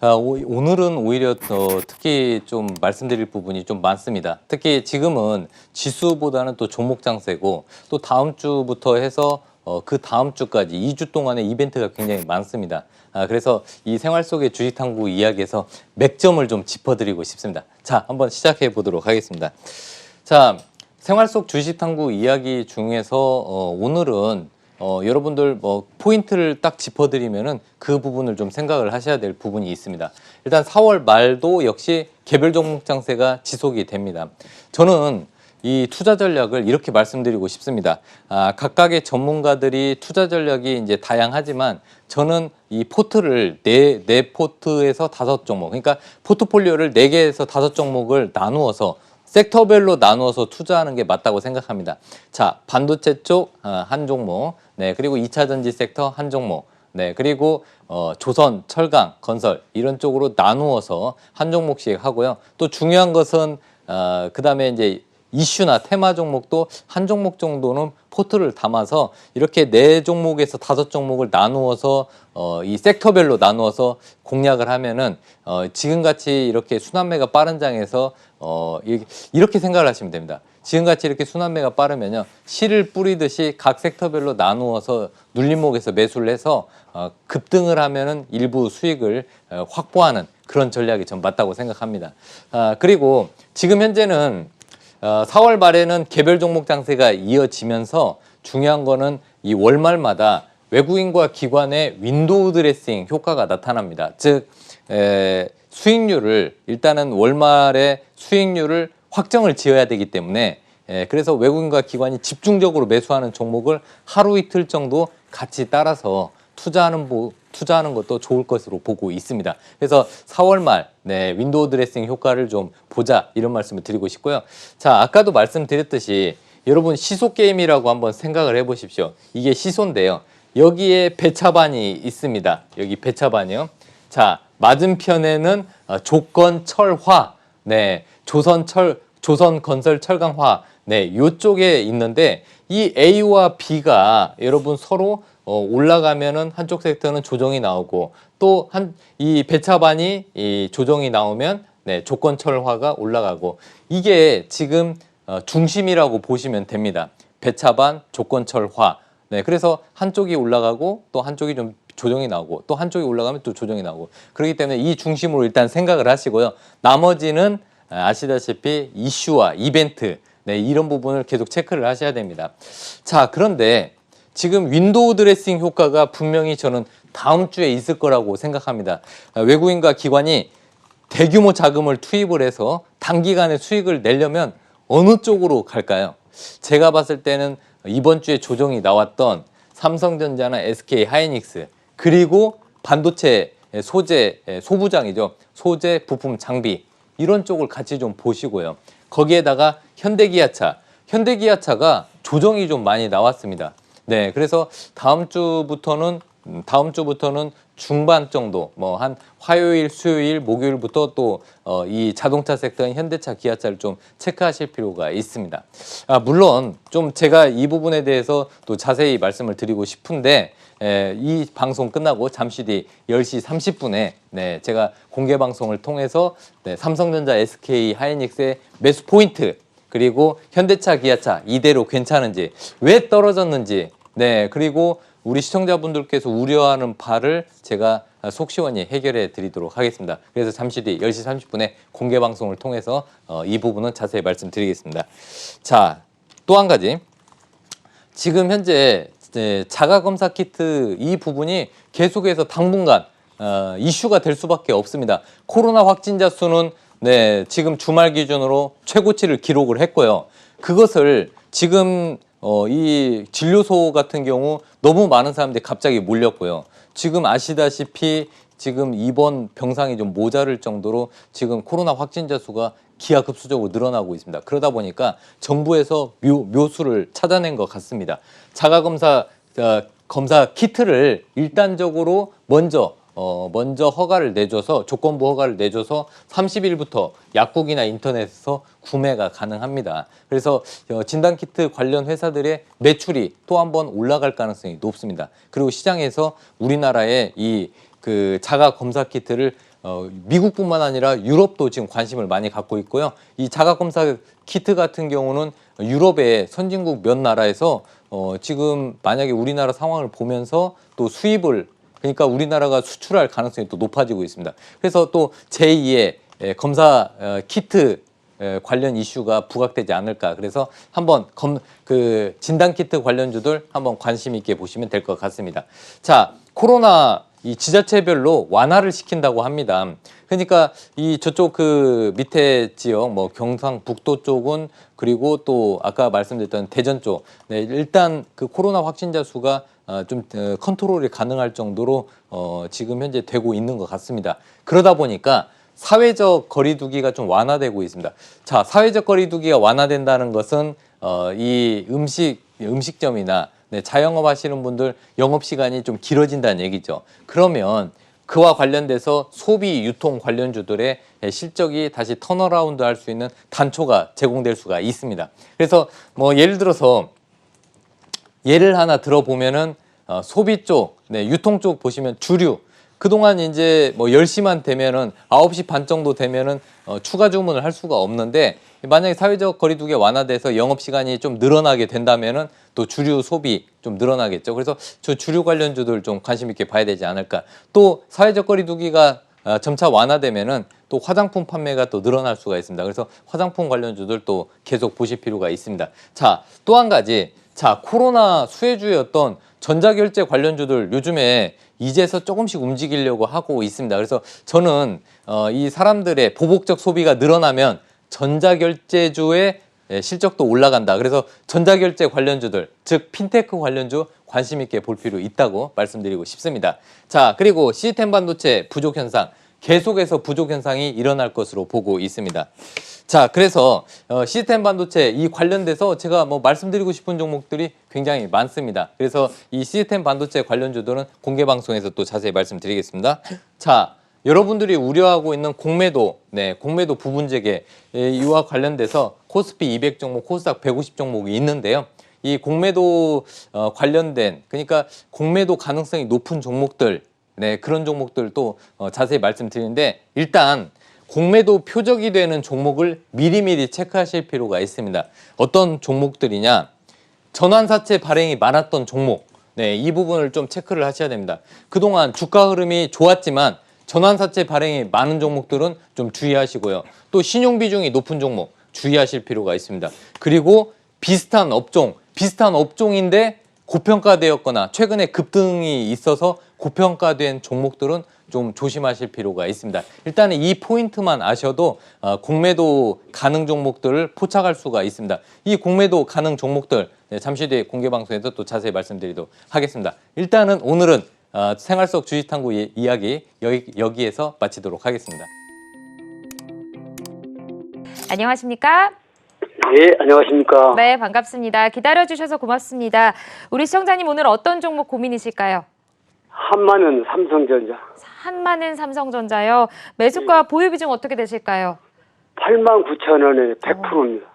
아, 오, 오늘은 오히려 더 특히 좀 말씀드릴 부분이 좀 많습니다. 특히 지금은 지수보다는 또 종목 장세고 또 다음 주부터 해서 어, 그 다음 주까지 2주 동안의 이벤트가 굉장히 많습니다. 아, 그래서 이 생활 속의 주식 탐구 이야기에서 맥점을 좀 짚어드리고 싶습니다. 자, 한번 시작해 보도록 하겠습니다. 자, 생활 속 주식 탐구 이야기 중에서 어, 오늘은 어, 여러분들 뭐 포인트를 딱 짚어드리면은 그 부분을 좀 생각을 하셔야 될 부분이 있습니다. 일단 4월 말도 역시 개별 종목 장세가 지속이 됩니다. 저는 이 투자 전략을 이렇게 말씀드리고 싶습니다. 아, 각각의 전문가들이 투자 전략이 이제 다양하지만 저는 이 포트를 네, 네 포트에서 다섯 종목, 그러니까 포트폴리오를 네 개에서 다섯 종목을 나누어서 섹터별로 나누어서 투자하는 게 맞다고 생각합니다. 자, 반도체 쪽 어, 한 종목, 네, 그리고 2차 전지 섹터 한 종목, 네, 그리고 어, 조선, 철강, 건설 이런 쪽으로 나누어서 한 종목씩 하고요. 또 중요한 것은 어, 그 다음에 이제 이슈나 테마 종목도 한 종목 정도는 포트를 담아서 이렇게 네 종목에서 다섯 종목을 나누어서 어, 이 섹터별로 나누어서 공략을 하면은 어, 지금같이 이렇게 순환매가 빠른 장에서 어, 이- 이렇게 생각을 하시면 됩니다. 지금같이 이렇게 순환매가 빠르면요 씨를 뿌리듯이 각 섹터별로 나누어서 눌림목에서 매수를 해서 어, 급등을 하면은 일부 수익을 어, 확보하는 그런 전략이 전 맞다고 생각합니다. 아, 그리고 지금 현재는 어, 4월 말에는 개별 종목 장세가 이어지면서 중요한 거는 이 월말마다 외국인과 기관의 윈도우 드레싱 효과가 나타납니다. 즉 에, 수익률을 일단은 월말에 수익률을 확정을 지어야 되기 때문에 에, 그래서 외국인과 기관이 집중적으로 매수하는 종목을 하루 이틀 정도 같이 따라서 투자하는 보, 투자하는 것도 좋을 것으로 보고 있습니다. 그래서 4월 말 네, 윈도우 드레싱 효과를 좀 보자 이런 말씀을 드리고 싶고요. 자, 아까도 말씀드렸듯이 여러분 시소 게임이라고 한번 생각을 해 보십시오. 이게 시소인데요. 여기에 배차반이 있습니다. 여기 배차반이요. 자, 맞은편에는 어, 조건 철화, 네, 조선 철, 조선 건설 철강화, 네, 요쪽에 있는데 이 A와 B가 여러분 서로 어, 올라가면은 한쪽 섹터는 조정이 나오고 또 한 이 배차반이 이 조정이 나오면 네, 조건 철화가 올라가고 이게 지금 어, 중심이라고 보시면 됩니다. 배차반, 조건 철화. 네, 그래서 한쪽이 올라가고 또 한쪽이 좀 조정이 나오고 또 한쪽이 올라가면 또 조정이 나오고 그렇기 때문에 이 중심으로 일단 생각을 하시고요. 나머지는 아, 아시다시피 이슈와 이벤트 네, 이런 부분을 계속 체크를 하셔야 됩니다. 자, 그런데 지금 윈도우 드레싱 효과가 분명히 저는 다음 주에 있을 거라고 생각합니다. 아, 외국인과 기관이 대규모 자금을 투입을 해서 단기간에 수익을 내려면 어느 쪽으로 갈까요? 제가 봤을 때는 이번 주에 조정이 나왔던 삼성전자나 SK 하이닉스 그리고 반도체 소재 소부장이죠. 소재 부품 장비 이런 쪽을 같이 좀 보시고요. 거기에다가 현대기아차, 현대기아차가 조정이 좀 많이 나왔습니다. 네, 그래서 다음 주부터는 음, 다음 주부터는 중반 정도 뭐 한 화요일, 수요일, 목요일부터 또 어, 이 자동차 섹터인 현대차, 기아차를 좀 체크하실 필요가 있습니다. 아, 물론 좀 제가 이 부분에 대해서 또 자세히 말씀을 드리고 싶은데 에, 이 방송 끝나고 잠시 뒤 10시 30분에 네, 제가 공개 방송을 통해서 네, 삼성전자, SK 하이닉스의 매수 포인트 그리고 현대차, 기아차 이대로 괜찮은지 왜 떨어졌는지 네 그리고 우리 시청자분들께서 우려하는 바를 제가 속 시원히 해결해 드리도록 하겠습니다. 그래서 잠시 뒤 10시 30분에 공개 방송을 통해서 어, 이 부분은 자세히 말씀드리겠습니다. 자, 또 한 가지. 지금 현재 이제 자가 검사 키트 이 부분이 계속해서 당분간 어, 이슈가 될 수밖에 없습니다. 코로나 확진자 수는 네, 지금 주말 기준으로 최고치를 기록을 했고요. 그것을 지금 어, 이 진료소 같은 경우 너무 많은 사람들이 갑자기 몰렸고요. 지금 아시다시피 지금 입원 병상이 좀 모자랄 정도로 지금 코로나 확진자 수가 기하급수적으로 늘어나고 있습니다. 그러다 보니까 정부에서 묘, 묘수를 찾아낸 것 같습니다. 자가검사 어, 검사 키트를 일단적으로 먼저 어, 먼저 허가를 내줘서 조건부 허가를 내줘서 30일부터 약국이나 인터넷에서 구매가 가능합니다. 그래서 어, 진단키트 관련 회사들의 매출이 또 한 번 올라갈 가능성이 높습니다. 그리고 시장에서 우리나라의 이 그 자가 검사 키트를 어, 미국뿐만 아니라 유럽도 지금 관심을 많이 갖고 있고요. 이 자가 검사 키트 같은 경우는 유럽의 선진국 몇 나라에서 어, 지금 만약에 우리나라 상황을 보면서 또 수입을 그러니까 우리나라가 수출할 가능성이 또 높아지고 있습니다. 그래서 또 제2의 에, 검사 어, 키트 에, 관련 이슈가 부각되지 않을까. 그래서 한번 검, 그 진단 키트 관련주들 한번 관심 있게 보시면 될 것 같습니다. 자, 코로나 이 지자체별로 완화를 시킨다고 합니다. 그러니까 이 저쪽 그 밑에 지역 뭐 경상북도 쪽은 그리고 또 아까 말씀드렸던 대전 쪽 네, 일단 그 코로나 확진자 수가 어, 좀 어, 컨트롤이 가능할 정도로 어, 지금 현재 되고 있는 것 같습니다. 그러다 보니까 사회적 거리두기가 좀 완화되고 있습니다. 자, 사회적 거리두기가 완화된다는 것은 어, 이 음식 음식점이나 네, 자영업 하시는 분들 영업 시간이 좀 길어진다는 얘기죠. 그러면 그와 관련돼서 소비 유통 관련주들의 실적이 다시 턴어라운드 할 수 있는 단초가 제공될 수가 있습니다. 그래서 뭐 예를 들어서 예를 하나 들어보면은 어, 소비 쪽, 네, 유통 쪽 보시면 주류 그동안 이제 뭐 10시만 되면은 9시 반 정도 되면은 어, 추가 주문을 할 수가 없는데 만약에 사회적 거리두기 완화돼서 영업 시간이 좀 늘어나게 된다면은 또 주류 소비 좀 늘어나겠죠. 그래서 저 주류 관련주들 좀 관심 있게 봐야 되지 않을까. 또 사회적 거리두기가 어, 점차 완화되면은 또 화장품 판매가 또 늘어날 수가 있습니다. 그래서 화장품 관련주들 또 계속 보실 필요가 있습니다. 자, 또 한 가지. 자, 코로나 수혜주였던 전자결제 관련주들 요즘에 이제서 조금씩 움직이려고 하고 있습니다. 그래서 저는 어, 이 사람들의 보복적 소비가 늘어나면 전자결제주의 예, 실적도 올라간다. 그래서 전자결제 관련주들, 즉 핀테크 관련주 관심 있게 볼 필요 있다고 말씀드리고 싶습니다. 자, 그리고 시스템 반도체 부족 현상 계속해서 부족 현상이 일어날 것으로 보고 있습니다. 자, 그래서 어, 시스템 반도체 이 관련돼서 제가 뭐 말씀드리고 싶은 종목들이 굉장히 많습니다. 그래서 이 시스템 반도체 관련주들은 공개 방송에서 또 자세히 말씀드리겠습니다. 자, 여러분들이 우려하고 있는 공매도, 네, 공매도 부분 재개 예, 이와 관련돼서 코스피 200 종목, 코스닥 150 종목이 있는데요. 이 공매도 어, 관련된 그러니까 공매도 가능성이 높은 종목들, 네, 그런 종목들도 어, 자세히 말씀드리는데 일단 공매도 표적이 되는 종목을 미리미리 체크하실 필요가 있습니다. 어떤 종목들이냐? 전환사채 발행이 많았던 종목. 네, 이 부분을 좀 체크를 하셔야 됩니다. 그동안 주가 흐름이 좋았지만 전환사채 발행이 많은 종목들은 좀 주의하시고요. 또 신용 비중이 높은 종목 주의하실 필요가 있습니다. 그리고 비슷한 업종, 비슷한 업종인데 고평가되었거나 최근에 급등이 있어서 고평가된 종목들은 좀 조심하실 필요가 있습니다. 일단은 이 포인트만 아셔도 어, 공매도 가능 종목들을 포착할 수가 있습니다. 이 공매도 가능 종목들 네, 잠시 뒤에 공개 방송에서 또 자세히 말씀드리도록 하겠습니다. 일단은 오늘은 어, 생활 속 주식 탐구 이- 이야기 여기, 여기에서 마치도록 하겠습니다. 안녕하십니까? 예, 안녕하십니까. 네, 반갑습니다. 기다려주셔서 고맙습니다. 우리 시청자님 오늘 어떤 종목 고민이실까요? 한마는 삼성전자 한마는 삼성전자요. 매수가 보유 비중 어떻게 되실까요? 8만 9천 원에 100%입니다.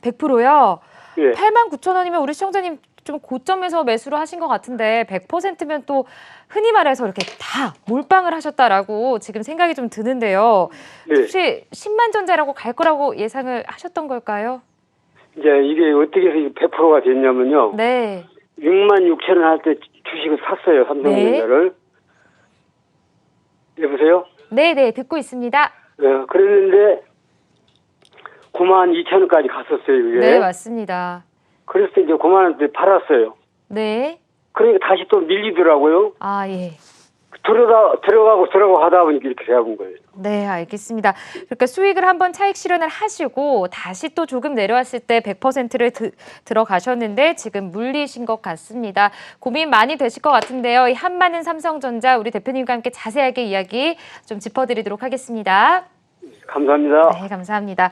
100%요. 예, 8만 9천 원이면 우리 시청자님 좀 고점에서 매수를 하신 것 같은데 100%면 또 흔히 말해서 이렇게 다 몰빵을 하셨다라고 지금 생각이 좀 드는데요. 예. 혹시 10만 전자라고 갈 거라고 예상을 하셨던 걸까요? 이제 이게 어떻게 해서 100%가 됐냐면요. 네. 6만 6천 원 할 때 주식을 샀어요, 삼성전자를. 여보세요? 네, 네, 듣고 있습니다. 예, 그랬는데 9만 2천 원까지 갔었어요, 이게. 네, 맞습니다. 그래서 이제 9만 원대 팔았어요. 네. 그러니까 다시 또 밀리더라고요. 아, 예. 들어가, 들어가고 들어가고 하다 보니까 이렇게 돼본 거예요. 네, 알겠습니다. 그러니까 수익을 한번 차익 실현을 하시고 다시 또 조금 내려왔을 때 100%를 드, 들어가셨는데 지금 물리신 것 같습니다. 고민 많이 되실 것 같은데요. 이 한마는 삼성전자 우리 대표님과 함께 자세하게 이야기 좀 짚어드리도록 하겠습니다. 감사합니다. 네, 감사합니다.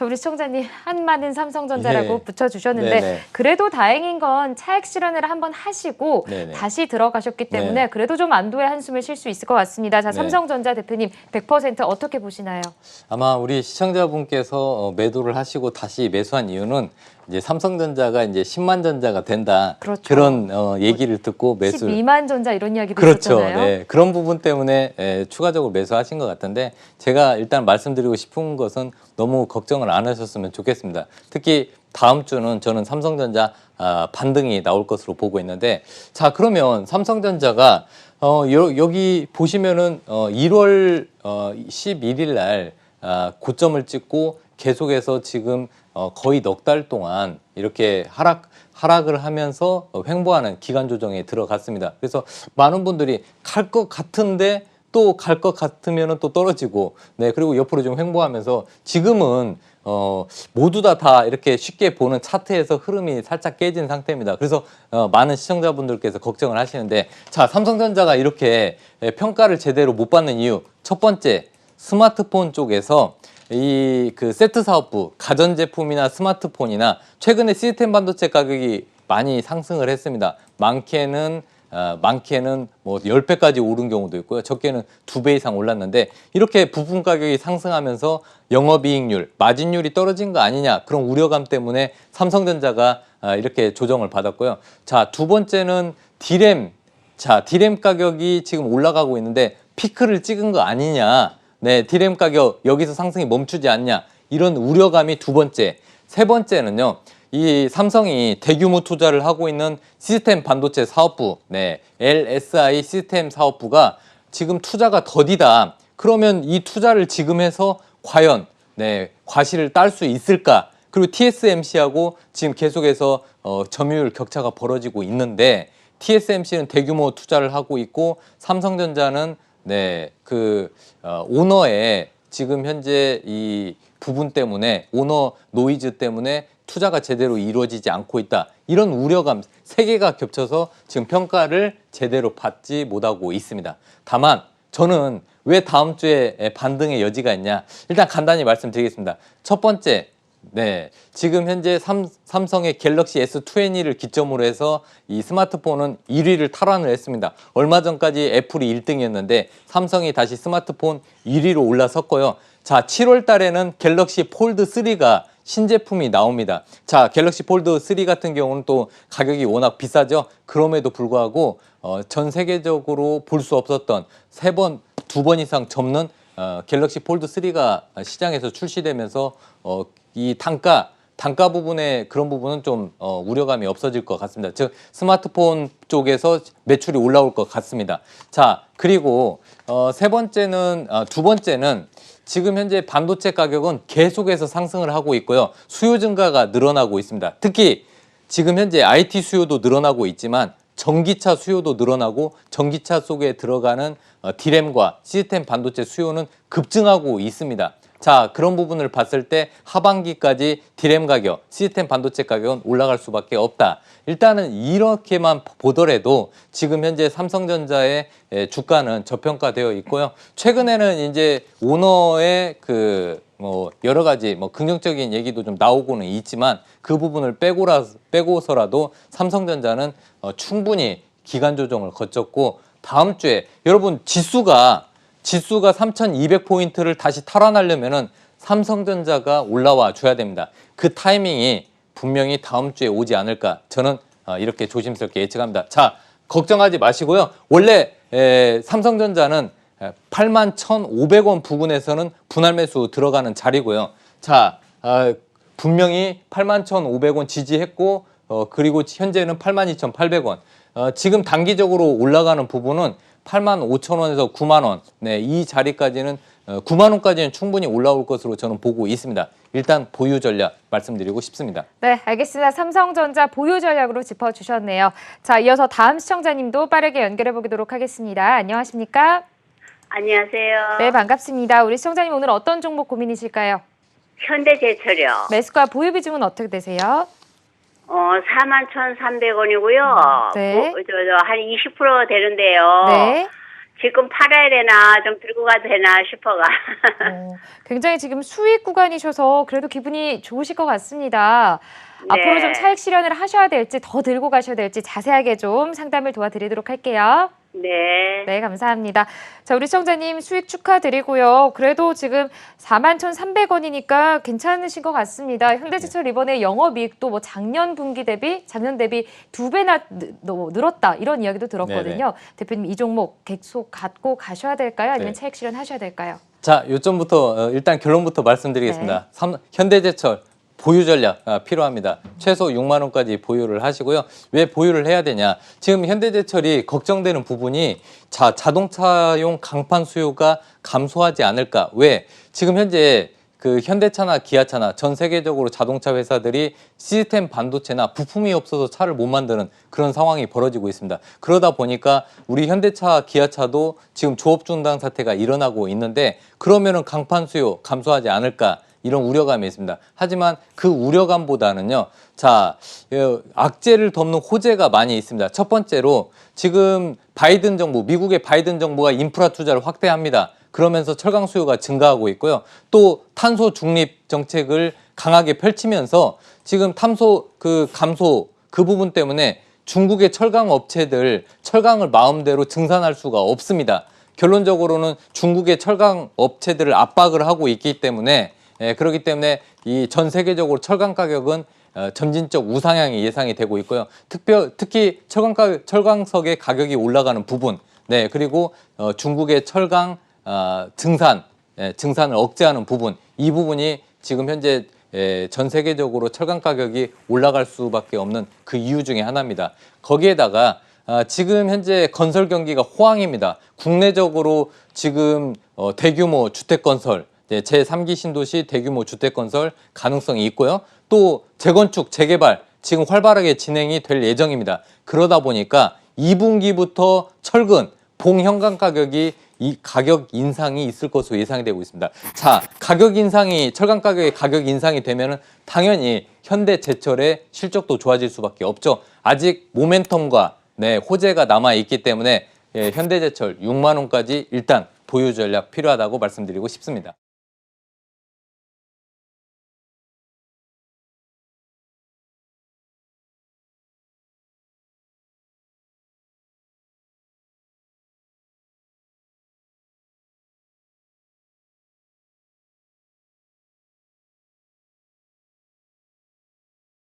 저 우리 시청자님 한마는 삼성전자라고 예. 붙여주셨는데 네네. 그래도 다행인 건 차익 실현을 한번 하시고 네네. 다시 들어가셨기 때문에 네. 그래도 좀 안도의 한숨을 쉴 수 있을 것 같습니다. 자, 네. 삼성전자 대표님 100% 어떻게 보시나요? 아마 우리 시청자분께서 어, 매도를 하시고 다시 매수한 이유는 이제 삼성전자가 이제 10만 전자가 된다. 그렇죠. 런 어, 얘기를 듣고 매수 12만 전자 이런 이야기도 그렇죠. 있었잖아요. 네. 그런 부분 때문에 에, 추가적으로 매수하신 것 같은데 제가 일단 말씀드리고 싶은 것은 너무 걱정을 안 하셨으면 좋겠습니다. 특히 다음 주는 저는 삼성전자 아, 반등이 나올 것으로 보고 있는데 자 그러면 삼성전자가 어, 여, 여기 보시면은 어, 1월 어, 11일 날 아, 고점을 찍고 계속해서 지금 어, 거의 넉 달 동안 이렇게 하락 하락을 하면서 어, 횡보하는 기간 조정에 들어갔습니다. 그래서 많은 분들이 갈 것 같은데 또 갈 것 같으면은 또 떨어지고 네 그리고 옆으로 좀 횡보하면서 지금은 어 모두 다 다 이렇게 쉽게 보는 차트에서 흐름이 살짝 깨진 상태입니다. 그래서 어, 많은 시청자분들께서 걱정을 하시는데 자 삼성전자가 이렇게 예, 평가를 제대로 못 받는 이유 첫 번째 스마트폰 쪽에서 이 그 세트 사업부 가전 제품이나 스마트폰이나 최근에 시스템 반도체 가격이 많이 상승을 했습니다. 많게는 어, 많게는 뭐 10배까지 오른 경우도 있고요. 적게는 두 배 이상 올랐는데 이렇게 부품 가격이 상승하면서 영업이익률, 마진율이 떨어진 거 아니냐 그런 우려감 때문에 삼성전자가 아, 이렇게 조정을 받았고요. 자, 두 번째는 디램 자, 디램 가격이 지금 올라가고 있는데 피크를 찍은 거 아니냐. 네, 디램 가격 여기서 상승이 멈추지 않냐. 이런 우려감이 두 번째. 세 번째는요. 이 삼성이 대규모 투자를 하고 있는 시스템 반도체 사업부, 네, LSI 시스템 사업부가 지금 투자가 더디다. 그러면 이 투자를 지금 해서 과연 네, 과실을 딸 수 있을까? 그리고 TSMC하고 지금 계속해서 어, 점유율 격차가 벌어지고 있는데 TSMC는 대규모 투자를 하고 있고 삼성전자는 네, 그 어, 오너의 지금 현재 이 부분 때문에 오너 노이즈 때문에 투자가 제대로 이루어지지 않고 있다. 이런 우려감 세 개가 겹쳐서 지금 평가를 제대로 받지 못하고 있습니다. 다만 저는 왜 다음 주에 반등의 여지가 있냐? 일단 간단히 말씀드리겠습니다. 첫 번째, 네. 지금 현재 삼, 삼성의 갤럭시 S20를 기점으로 해서 이 스마트폰은 1위를 탈환을 했습니다. 얼마 전까지 애플이 1등이었는데 삼성이 다시 스마트폰 1위로 올라섰고요. 자, 7월 달에는 갤럭시 폴드 3가 신제품이 나옵니다. 자, 갤럭시 폴드 3 같은 경우는 또 가격이 워낙 비싸죠. 그럼에도 불구하고 어, 전 세계적으로 볼 수 없었던 세 번, 두 번 이상 접는 어, 갤럭시 폴드 3가 시장에서 출시되면서 어, 이 단가 단가 부분에 그런 부분은 좀 어, 우려감이 없어질 것 같습니다. 즉 스마트폰 쪽에서 매출이 올라올 것 같습니다. 자 그리고 어, 세 번째는 어, 두 번째는 지금 현재 반도체 가격은 계속해서 상승을 하고 있고요. 수요 증가가 늘어나고 있습니다. 특히 지금 현재 IT 수요도 늘어나고 있지만 전기차 수요도 늘어나고 전기차 속에 들어가는 어, 디램과 시스템 반도체 수요는 급증하고 있습니다. 자, 그런 부분을 봤을 때 하반기까지 디램 가격, 시스템 반도체 가격은 올라갈 수밖에 없다. 일단은 이렇게만 보더라도 지금 현재 삼성전자의 에, 주가는 저평가되어 있고요. 최근에는 이제 오너의 그뭐 여러 가지 뭐 긍정적인 얘기도 좀 나오고는 있지만 그 부분을 빼고라 빼고서라도 삼성전자는 어, 충분히 기간 조정을 거쳤고 다음 주에 여러분 지수가 지수가 3,200포인트를 다시 탈환하려면은 삼성전자가 올라와 줘야 됩니다. 그 타이밍이 분명히 다음 주에 오지 않을까 저는 어, 이렇게 조심스럽게 예측합니다. 자 걱정하지 마시고요. 원래 에, 삼성전자는 8만 1,500원 부근에서는 분할 매수 들어가는 자리고요. 자, 아, 분명히 8만 1,500원 지지했고, 어, 그리고 현재는 8만 2,800원. 어, 지금 단기적으로 올라가는 부분은 8만 5천 원에서 9만 원. 네, 이 자리까지는 어, 9만 원까지는 충분히 올라올 것으로 저는 보고 있습니다. 일단 보유 전략 말씀드리고 싶습니다. 네, 알겠습니다. 삼성전자 보유 전략으로 짚어주셨네요. 자, 이어서 다음 시청자님도 빠르게 연결해 보도록 하겠습니다. 안녕하십니까? 안녕하세요. 네, 반갑습니다. 우리 시청자님 오늘 어떤 종목 고민이실까요? 현대제철이요. 매수가 보유 비중은 어떻게 되세요? 어, 41,300원이고요. 네. 저, 저, 한 20% 되는데요. 네. 지금 팔아야 되나, 좀 들고 가도 되나 싶어가. 어, 굉장히 지금 수익 구간이셔서 그래도 기분이 좋으실 것 같습니다. 네. 앞으로 좀 차익 실현을 하셔야 될지 더 들고 가셔야 될지 자세하게 좀 상담을 도와드리도록 할게요. 네. 네, 감사합니다. 자, 우리 시청자님 수익 축하드리고요. 그래도 지금 41,300원이니까 괜찮으신 것 같습니다. 현대제철 이번에 영업이익도 뭐 작년 분기 대비, 작년 대비 두 배나 느- 너- 늘었다 이런 이야기도 들었거든요. 대표님 이 종목 계속 갖고 가셔야 될까요? 아니면 네. 차익 실현 하셔야 될까요? 자, 요점부터 어, 일단 결론부터 말씀드리겠습니다. 네. 삼- 현대제철 보유 전략 아, 필요합니다. 최소 6만 원까지 보유를 하시고요. 왜 보유를 해야 되냐? 지금 현대제철이 걱정되는 부분이 자 자동차용 강판 수요가 감소하지 않을까? 왜? 지금 현재 그 현대차나 기아차나 전 세계적으로 자동차 회사들이 시스템 반도체나 부품이 없어서 차를 못 만드는 그런 상황이 벌어지고 있습니다. 그러다 보니까 우리 현대차, 기아차도 지금 조업 중단 사태가 일어나고 있는데 그러면은 강판 수요 감소하지 않을까? 이런 우려감이 있습니다. 하지만 그 우려감보다는요, 자, 어, 악재를 덮는 호재가 많이 있습니다. 첫 번째로 지금 바이든 정부, 미국의 바이든 정부가 인프라 투자를 확대합니다. 그러면서 철강 수요가 증가하고 있고요. 또 탄소 중립 정책을 강하게 펼치면서 지금 탐소 그 감소 그 부분 때문에 중국의 철강 업체들 철강을 마음대로 증산할 수가 없습니다. 결론적으로는 중국의 철강 업체들을 압박을 하고 있기 때문에 예, 그렇기 때문에 이 전 세계적으로 철강 가격은 어, 점진적 우상향이 예상이 되고 있고요. 특별 특히 철강 가, 철강석의 가격이 올라가는 부분, 네 그리고 어, 중국의 철강 아, 증산 예, 증산을 억제하는 부분 이 부분이 지금 현재 예, 전 세계적으로 철강 가격이 올라갈 수밖에 없는 그 이유 중에 하나입니다. 거기에다가 아, 지금 현재 건설 경기가 호황입니다. 국내적으로 지금 어, 대규모 주택 건설 제 3기 신도시 대규모 주택 건설 가능성이 있고요. 또 재건축, 재개발 지금 활발하게 진행이 될 예정입니다. 그러다 보니까 2분기부터 철근, 봉현강 가격이 이 가격 인상이 있을 것으로 예상이 되고 있습니다. 자, 가격 인상이 철강 가격의 가격 인상이 되면은 당연히 현대 제철의 실적도 좋아질 수밖에 없죠. 아직 모멘텀과 네, 호재가 남아 있기 때문에 예, 현대제철 6만 원까지 일단 보유 전략 필요하다고 말씀드리고 싶습니다.